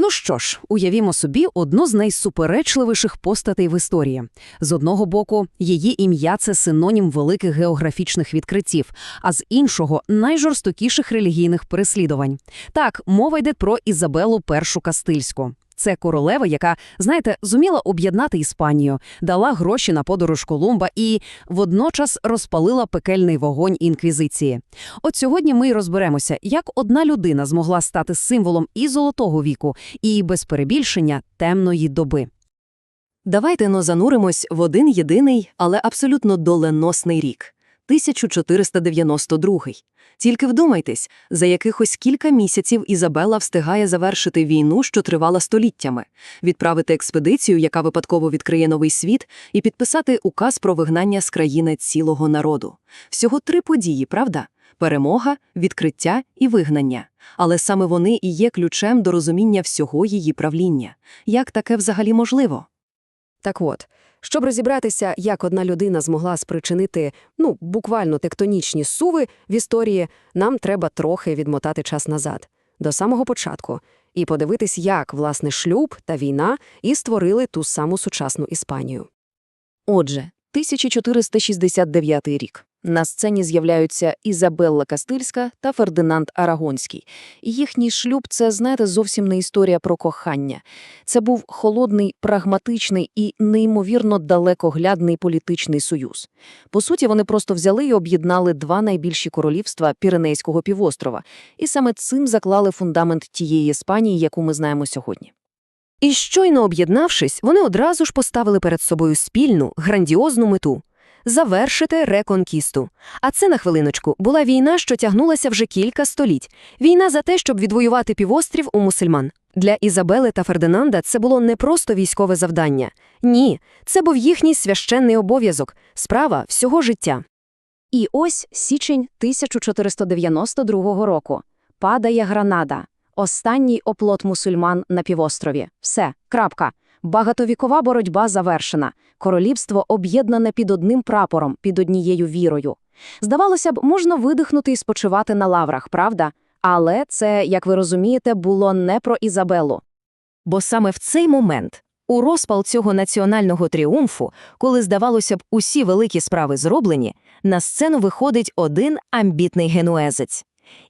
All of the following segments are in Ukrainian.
Ну що ж, уявімо собі одну з найсуперечливіших постатей в історії. З одного боку, її ім'я це синонім великих географічних відкриттів, а з іншого найжорстокіших релігійних переслідувань. Так, мова йде про Ізабелу І Кастильську. Це королева, яка, знаєте, зуміла об'єднати Іспанію, дала гроші на подорож Колумба і водночас розпалила пекельний вогонь інквізиції. От сьогодні ми й розберемося, як одна людина змогла стати символом і золотого віку, і без перебільшення темної доби. Давайте но зануримось в один єдиний, але абсолютно доленосний рік – 1492. Тільки вдумайтесь, за якихось кілька місяців Ізабела встигає завершити війну, що тривала століттями, відправити експедицію, яка випадково відкриє новий світ, і підписати указ про вигнання з країни цілого народу. Всього три події, правда? Перемога, відкриття і вигнання. Але саме вони і є ключем до розуміння всього її правління. Як таке взагалі можливо? Так от, щоб розібратися, як одна людина змогла спричинити, ну, буквально тектонічні суви в історії, нам треба трохи відмотати час назад, до самого початку, і подивитись, як, власне, шлюб та війна і створили ту саму сучасну Іспанію. Отже, 1469 рік. На сцені з'являються Ізабелла Кастильська та Фердинанд Арагонський. Їхній шлюб – це, знаєте, зовсім не історія про кохання. Це був холодний, прагматичний і неймовірно далекоглядний політичний союз. По суті, вони просто взяли і об'єднали два найбільші королівства Піренейського півострова. І саме цим заклали фундамент тієї Іспанії, яку ми знаємо сьогодні. І щойно об'єднавшись, вони одразу ж поставили перед собою спільну, грандіозну мету – завершити реконкісту. А це, на хвилиночку, була війна, що тягнулася вже кілька століть. Війна за те, щоб відвоювати півострів у мусульман. Для Ізабели та Фердинанда це було не просто військове завдання. Ні, це був їхній священний обов'язок, справа всього життя. І ось січень 1492 року. Падає Гранада. Останній оплот мусульман на півострові. Все, крапка. Багатовікова боротьба завершена. Королівство об'єднане під одним прапором, під однією вірою. Здавалося б, можна видихнути і спочивати на лаврах, правда? Але це, як ви розумієте, було не про Ізабелу. Бо саме в цей момент, у розпал цього національного тріумфу, коли, здавалося б, усі великі справи зроблені, на сцену виходить один амбітний генуезець.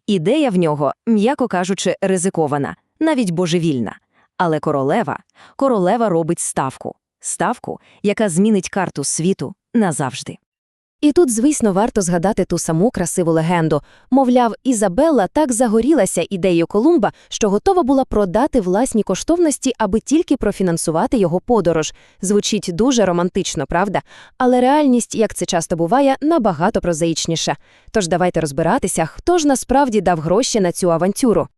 Ідея в нього, м'яко кажучи, ризикована, навіть божевільна. Але королева, королева робить ставку. Ставку, яка змінить карту світу назавжди. І тут, звісно, варто згадати ту саму красиву легенду. Мовляв, Ізабелла так загорілася ідеєю Колумба, що готова була продати власні коштовності, аби тільки профінансувати його подорож. Звучить дуже романтично, правда? Але реальність, як це часто буває, набагато прозаїчніша. Тож давайте розбиратися, хто ж насправді дав гроші на цю авантюру.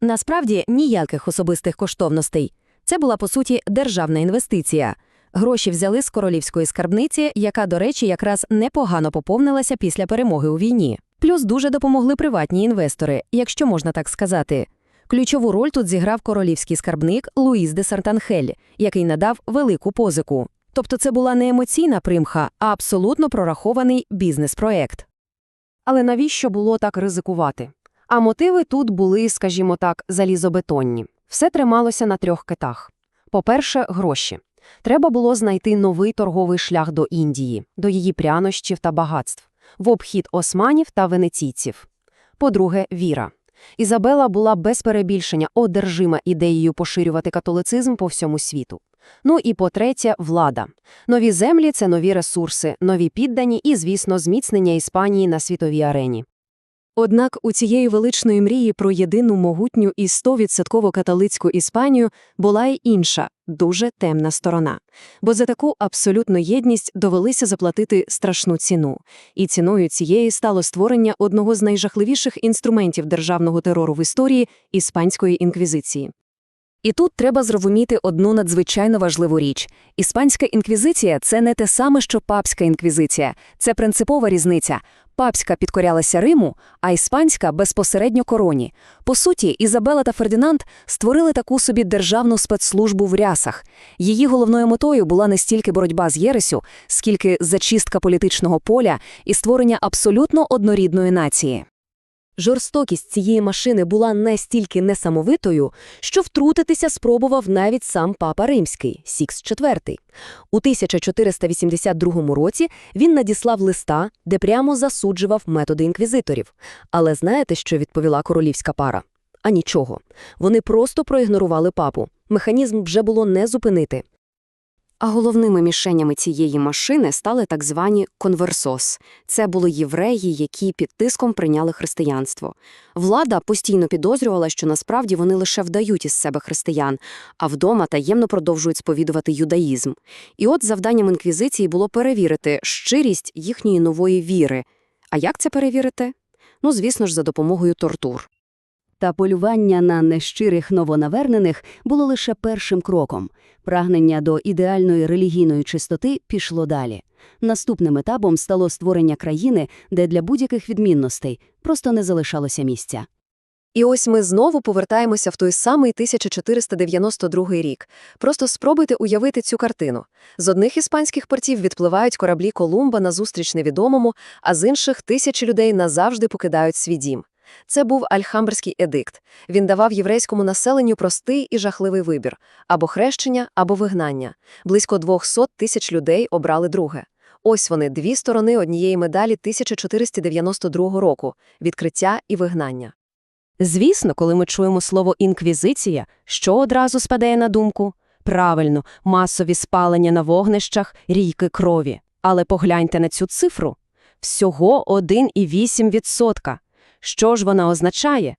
Насправді ніяких особистих коштовностей. Це була, по суті, державна інвестиція. Гроші взяли з королівської скарбниці, яка, до речі, якраз непогано поповнилася після перемоги у війні. Плюс дуже допомогли приватні інвестори, якщо можна так сказати. Ключову роль тут зіграв королівський скарбник Луїс де Сартанхель, який надав велику позику. Тобто це була не емоційна примха, а абсолютно прорахований бізнес-проект. Але навіщо було так ризикувати? А мотиви тут були, скажімо так, залізобетонні. Все трималося на трьох китах. По-перше, гроші. Треба було знайти новий торговий шлях до Індії, до її прянощів та багатств, в обхід османів та венеційців. По-друге, віра. Ізабела була без перебільшення одержима ідеєю поширювати католицизм по всьому світу. Ну і по-третє, влада. Нові землі це нові ресурси, нові піддані і, звісно, зміцнення Іспанії на світовій арені. Однак у цієї величної мрії про єдину могутню і 100% католицьку Іспанію була й інша, дуже темна сторона. Бо за таку абсолютну єдність довелися заплатити страшну ціну. І ціною цієї стало створення одного з найжахливіших інструментів державного терору в історії іспанської інквізиції. І тут треба зрозуміти одну надзвичайно важливу річ. Іспанська інквізиція – це не те саме, що папська інквізиція. Це принципова різниця. Папська підкорялася Риму, а іспанська – безпосередньо короні. По суті, Ізабела та Фердинанд створили таку собі державну спецслужбу в рясах. Її головною метою була не стільки боротьба з Єресю, скільки зачистка політичного поля і створення абсолютно однорідної нації. Жорстокість цієї машини була настільки несамовитою, що втрутитися спробував навіть сам папа Римський, Сікс IV. У 1482 році він надіслав листа, де прямо засуджував методи інквізиторів. Але знаєте, що відповіла королівська пара? А нічого. Вони просто проігнорували папу. Механізм вже було не зупинити. А головними мішенями цієї машини стали так звані конверсос. Це були євреї, які під тиском прийняли християнство. Влада постійно підозрювала, що насправді вони лише вдають із себе християн, а вдома таємно продовжують сповідувати юдаїзм. І от завданням інквізиції було перевірити щирість їхньої нової віри. А як це перевірити? Ну, звісно ж, за допомогою тортур. Та полювання на нещирих новонавернених було лише першим кроком. Прагнення до ідеальної релігійної чистоти пішло далі. Наступним етапом стало створення країни, де для будь-яких відмінностей просто не залишалося місця. І ось ми знову повертаємося в той самий 1492 рік. Просто спробуйте уявити цю картину. З одних іспанських портів відпливають кораблі Колумба назустріч невідомому, а з інших тисячі людей назавжди покидають свій дім. Це був Альхамберський едикт. Він давав єврейському населенню простий і жахливий вибір – або хрещення, або вигнання. Близько 200 тисяч людей обрали друге. Ось вони, дві сторони однієї медалі 1492 року – відкриття і вигнання. Звісно, коли ми чуємо слово «інквізиція», що одразу спадає на думку? Правильно, масові спалення на вогнищах, рійки крові. Але погляньте на цю цифру. Всього 1,8%. Що ж вона означає?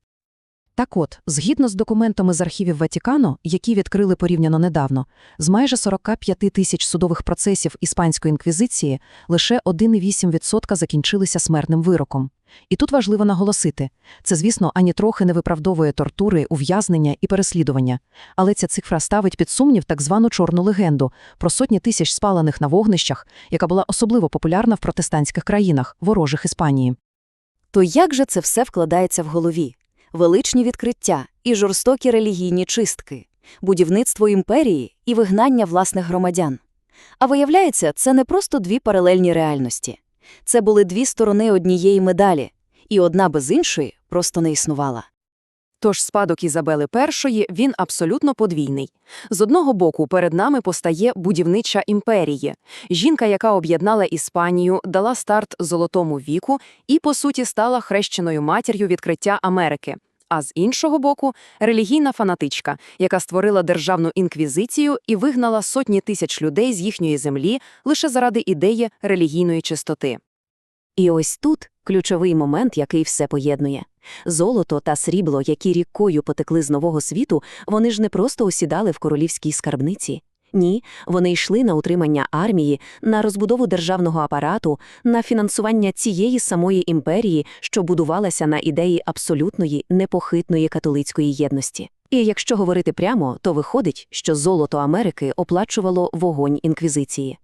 Так от, згідно з документами з архівів Ватикану, які відкрили порівняно недавно, з майже 45 тисяч судових процесів Іспанської інквізиції лише 1,8% закінчилися смертним вироком. І тут важливо наголосити, це, звісно, ані трохи не виправдовує тортури, ув'язнення і переслідування, але ця цифра ставить під сумнів так звану чорну легенду про сотні тисяч спалених на вогнищах, яка була особливо популярна в протестантських країнах, ворожих Іспанії. То як же це все вкладається в голові? Величні відкриття і жорстокі релігійні чистки, будівництво імперії і вигнання власних громадян. А виявляється, це не просто дві паралельні реальності. Це були дві сторони однієї медалі, і одна без іншої просто не існувала. Тож спадок Ізабели І, він абсолютно подвійний. З одного боку, перед нами постає будівнича імперія. Жінка, яка об'єднала Іспанію, дала старт золотому віку і, по суті, стала хрещеною матір'ю відкриття Америки. А з іншого боку, релігійна фанатичка, яка створила державну інквізицію і вигнала сотні тисяч людей з їхньої землі лише заради ідеї релігійної чистоти. І ось тут ключовий момент, який все поєднує. Золото та срібло, які рікою потекли з нового світу, вони ж не просто осідали в королівській скарбниці. Ні, вони йшли на утримання армії, на розбудову державного апарату, на фінансування цієї самої імперії, що будувалася на ідеї абсолютної, непохитної католицької єдності. І якщо говорити прямо, то виходить, що золото Америки оплачувало вогонь інквізиції.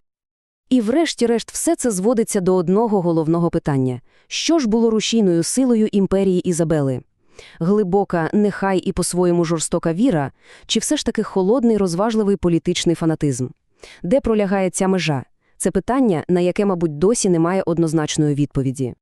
І врешті-решт все це зводиться до одного головного питання. Що ж було рушійною силою імперії Ізабели? Глибока, нехай і по-своєму жорстока віра, чи все ж таки холодний, розважливий політичний фанатизм? Де пролягає ця межа? Це питання, на яке, мабуть, досі немає однозначної відповіді.